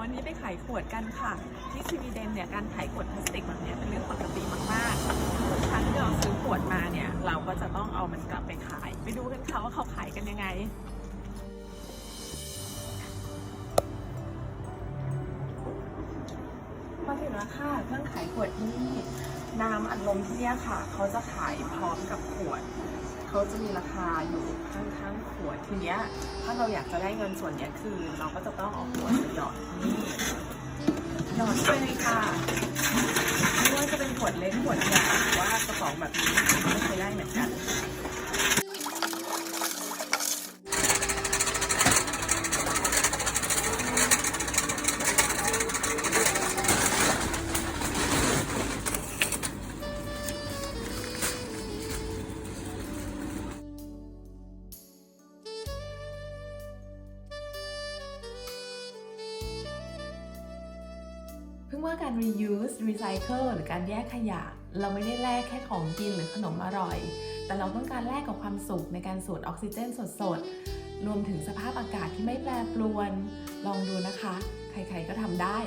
วันนี้ไปขายขวดกันค่ะ ที่สวีเดนเนี่ยการขายขวดพลาสติกแบบนี้เป็นเรื่องปกติมากๆทุกครั้งที่เราซื้อขวดมาเนี่ย เราก็จะต้องเอามันกลับไปขาย ไปดูกันค่ะว่าเขาขายกันยังไงมาถึงแล้วค่ะเครื่องขายขวดที่นี่น้ำอัดลมที่เนี่ยค่ะ เขาจะขายพร้อมกับขวด เขาจะมีราคาอยู่ข้างๆ ทีเนี้ยถ้าเราอยากจะได้เงินส่วนเนี้ยคือเราก็จะต้องเอาขวหยอดนี่หยอดไปเลยค่ะไม่ว่าจะเป็นขวดเล็กขวดใหญ่หรือว่ากระป๋องแบบนี้ก็ใช้ได้เหมือนกัน พิ่งว่าการ reuse recycle หรือการแยกขยะ เราไม่ได้แลกแค่ของกินหรือขนมอร่อย แต่เราต้องการแลกกับความสุขในการสูดออกซิเจนสดๆ รวมถึงสภาพอากาศที่ไม่แปรปรวน ลองดูนะคะ ใครๆก็ทำได้